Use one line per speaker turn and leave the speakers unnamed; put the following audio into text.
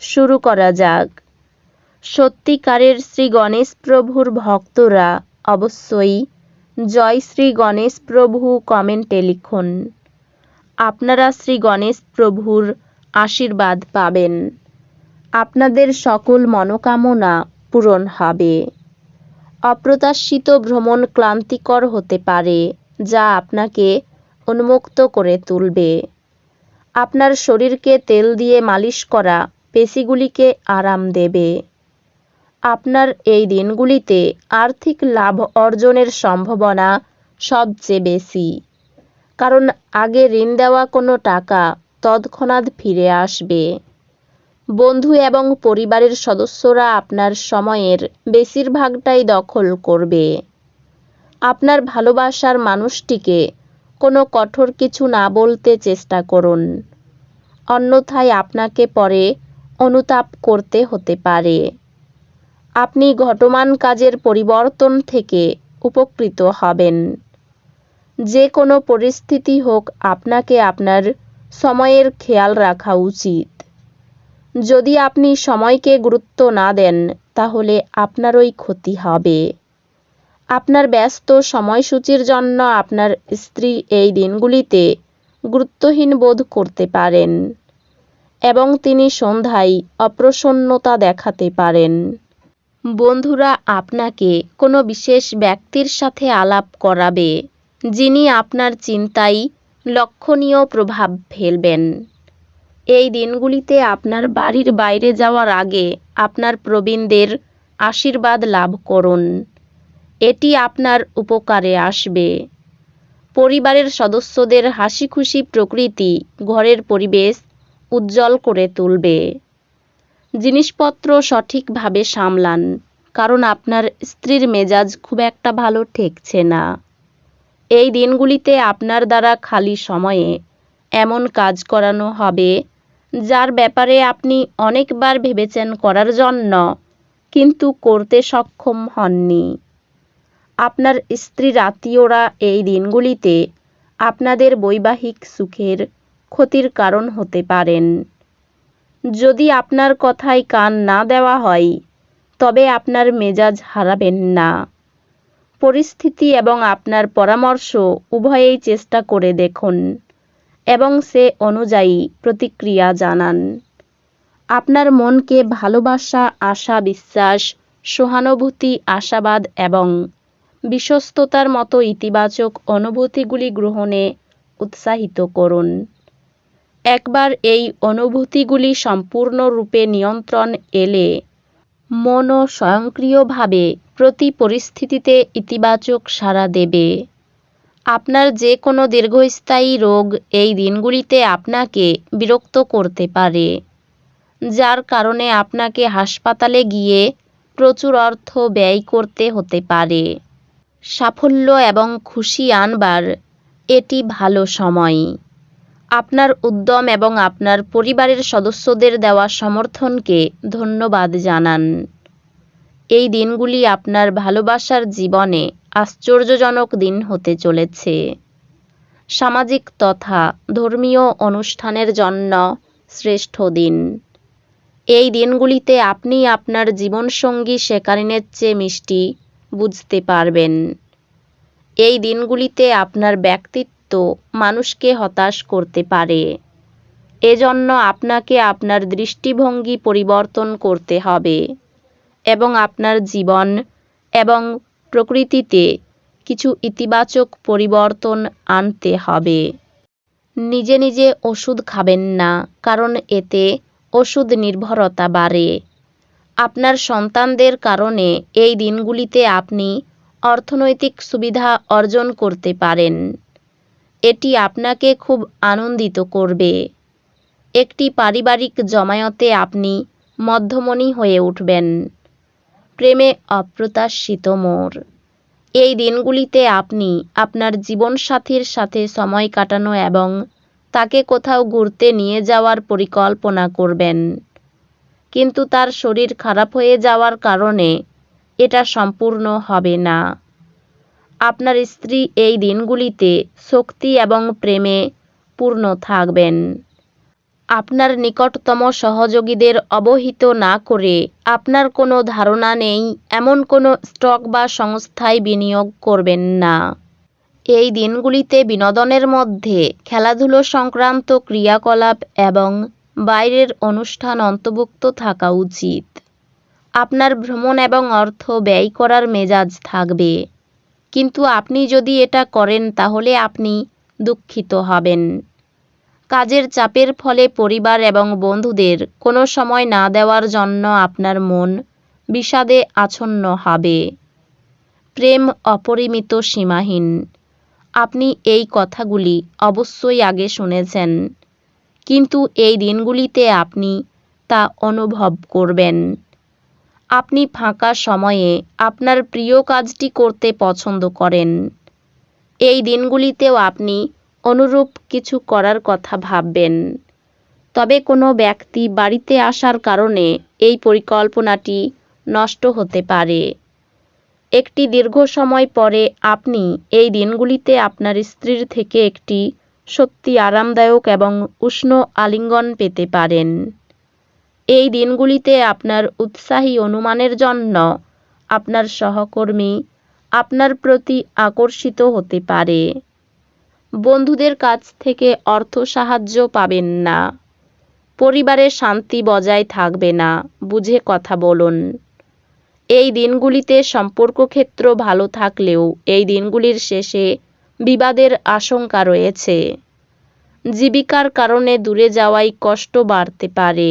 শুরু করা যাক। সত্যিকারের শ্রী গণেশ প্রভুর ভক্তরা অবশ্যই জয় শ্রী গণেশ প্রভু কমেন্টে লিখুন। আপনারা শ্রী গণেশ প্রভুর আশীর্বাদ পাবেন। আপনাদের সকল মনোকামনা পূরণ হবে। অপ্রত্যাশিত ভ্রমণ ক্লান্তিকর হতে পারে, যা আপনাকে উন্মুক্ত করে তুলবে। আপনার শরীরকে তেল দিয়ে মালিশ করা পেশিগুলিকে আরাম দেবে। আপনার এই দিনগুলিতে আর্থিক লাভ অর্জনের সম্ভাবনা সবচেয়ে বেশি। কারণ আগে ঋণ দেওয়া কোনো টাকা তৎক্ষণাৎ ফিরে আসবে। বন্ধু এবং পরিবারের সদস্যরা আপনার সময়ের বেশিরভাগটাই দখল করবে। আপনার ভালোবাসার মানুষটিকে কোনো কঠোর কিছু না বলতে চেষ্টা করুন। অন্যথায় আপনাকে পরে অনুতাপ করতে হতে পারে। আপনি ঘটমান কাজের পরিবর্তন থেকে উপকৃত হবেন। যে কোনো পরিস্থিতি হোক, আপনাকে আপনার সময়ের খেয়াল রাখা উচিত। যদি আপনি সময়কে গুরুত্ব না দেন, তাহলে আপনারই ক্ষতি হবে। আপনার ব্যস্ত সময়সূচির জন্য আপনার স্ত্রী এই দিনগুলিতে গুরুত্বহীন বোধ করতে পারেন। এবং তিনি সন্ধ্যায় অপ্রসন্নতা দেখাতে পারেন। বন্ধুরা, আপনাকে কোনো বিশেষ ব্যক্তির সাথে আলাপ করাবে, যিনি আপনার চিন্তায় লক্ষণীয় প্রভাব ফেলবেন। এই দিনগুলিতে আপনার বাড়ির বাইরে যাওয়ার আগে আপনার প্রবীণদের আশীর্বাদ লাভ করুন। এটি আপনার উপকারে আসবে। পরিবারের সদস্যদের হাসি খুশি প্রকৃতি, ঘরের পরিবেশ উজ্জ্বল করে তুলবে। জিনিসপত্র সঠিকভাবে সামলান, কারণ আপনার স্ত্রীর মেজাজ খুব একটা ভালো ঠেকছে না। এই দিনগুলিতে আপনার দ্বারা খালি সময়ে এমন কাজ করানো হবে, যার ব্যাপারে আপনি অনেকবার ভেবেছেন করার জন্য, কিন্তু করতে সক্ষম হননি। আপনার স্ত্রীর আত্মীয়রা এই দিনগুলিতে আপনাদের বৈবাহিক সুখের ক্ষতির কারণ হতে পারেন। যদি আপনার কথায় কান না দেওয়া হয়, তবে আপনার মেজাজ হারাবেন না। পরিস্থিতি এবং আপনার পরামর্শ উভয়েই চেষ্টা করে দেখুন এবং সে অনুযায়ী প্রতিক্রিয়া জানান। আপনার মনকে ভালোবাসা, আশা, বিশ্বাস, সহানুভূতি, আশাবাদ এবং বিশ্বস্ততার মতো ইতিবাচক অনুভূতিগুলি গ্রহণে উৎসাহিত করুন। একবার এই অনুভূতিগুলি সম্পূর্ণরূপে নিয়ন্ত্রণ এলে মনও স্বয়ংক্রিয়ভাবে প্রতি পরিস্থিতিতে ইতিবাচক সাড়া দেবে। আপনার যে কোনো দীর্ঘস্থায়ী রোগ এই দিনগুলিতে আপনাকে বিরক্ত করতে পারে, যার কারণে আপনাকে হাসপাতালে গিয়ে প্রচুর অর্থ ব্যয় করতে হতে পারে। সাফল্য এবং খুশি আনবার এটি ভালো সময়। আপনার উদ্যম এবং আপনার পরিবারের সদস্যদের দেওয়া সমর্থনকে ধন্যবাদ জানান। এই দিনগুলি আপনার ভালোবাসার জীবনে আশ্চর্যজনক দিন হতে চলেছে। সামাজিক তথা ধর্মীয় অনুষ্ঠানের জন্য শ্রেষ্ঠ দিন। এই দিনগুলিতে আপনি আপনার জীবনসঙ্গী শেখারিনের চেয়ে মিষ্টি বুঝতে পারবেন। এই দিনগুলিতে আপনার ব্যক্তিত্ব মানুষকে হতাশ করতে পারে। এজন্য আপনাকে আপনার দৃষ্টিভঙ্গি পরিবর্তন করতে হবে এবং আপনার জীবন এবং প্রকৃতিতে কিছু ইতিবাচক পরিবর্তন আনতে হবে। নিজে নিজে ওষুধ খাবেন না, কারণ এতে ওষুধ নির্ভরতা বাড়ে। আপনার সন্তানদের কারণে এই দিনগুলিতে আপনি অর্থনৈতিক সুবিধা অর্জন করতে পারেন। এটি আপনাকে খুব আনন্দিত করবে। একটি পারিবারিক জমায়েতে আপনি মধ্যমণি হয়ে উঠবেন। প্রেমে অপ্রত্যাশিত মোর। এই দিনগুলিতে আপনি আপনার জীবনসাথীর সাথে সময় কাটানো এবং তাকে কোথাও ঘুরতে নিয়ে যাওয়ার পরিকল্পনা করবেন। কিন্তু তার শরীর খারাপ হয়ে যাওয়ার কারণে এটা সম্পূর্ণ হবে না। আপনার স্ত্রী এই দিনগুলিতে শক্তি এবং প্রেমে পূর্ণ থাকবেন। আপনার নিকটতম সহযোগীদের অবহিত না করে আপনার কোনো ধারণা নেই, এমন কোনো স্টক বা সংস্থায় বিনিয়োগ করবেন না। এই দিনগুলিতে বিনোদনের মধ্যে খেলাধুলো সংক্রান্ত ক্রিয়াকলাপ এবং বাইরের অনুষ্ঠান অন্তর্ভুক্ত থাকা উচিত। আপনার ভ্রমণ এবং অর্থ ব্যয় করার মেজাজ থাকবে। কিন্তু আপনি যদি এটা করেন, তাহলে আপনি দুঃখিত হবেন। কাজের চাপের ফলে পরিবার এবং বন্ধুদের কোনো সময় না দেওয়ার জন্য আপনার মন বিষাদে আচ্ছন্ন হবে। প্রেম অপরিমিত সীমাহীন। আপনি এই কথাগুলি অবশ্যই আগে শুনেছেন, কিন্তু এই দিনগুলিতে আপনি তা অনুভব করবেন। আপনি ফাঁকা সময়ে আপনার প্রিয় কাজটি করতে পছন্দ করেন। এই দিনগুলিতেও আপনি অনুরূপ কিছু করার কথা ভাববেন। তবে কোনো ব্যক্তি বাড়িতে আসার কারণে এই পরিকল্পনাটি নষ্ট হতে পারে। একটি দীর্ঘ সময় পরে আপনি এই দিনগুলিতে আপনার স্ত্রীর থেকে একটি সত্যি আরামদায়ক এবং উষ্ণ আলিঙ্গন পেতে পারেন। এই দিনগুলিতে আপনার উৎসাহী অনুমানের জন্য আপনার সহকর্মী আপনার প্রতি আকর্ষিত হতে পারে। বন্ধুদের কাছ থেকে অর্থ সাহায্য পাবেন না। পরিবারে শান্তি বজায় থাকবে না, বুঝে কথা বলুন। এই দিনগুলিতে সম্পর্ক ক্ষেত্র ভালো থাকলেও এই দিনগুলির শেষে বিবাদের আশঙ্কা রয়েছে। জীবিকার কারণে দূরে যাওয়াই কষ্ট বাড়তে পারে।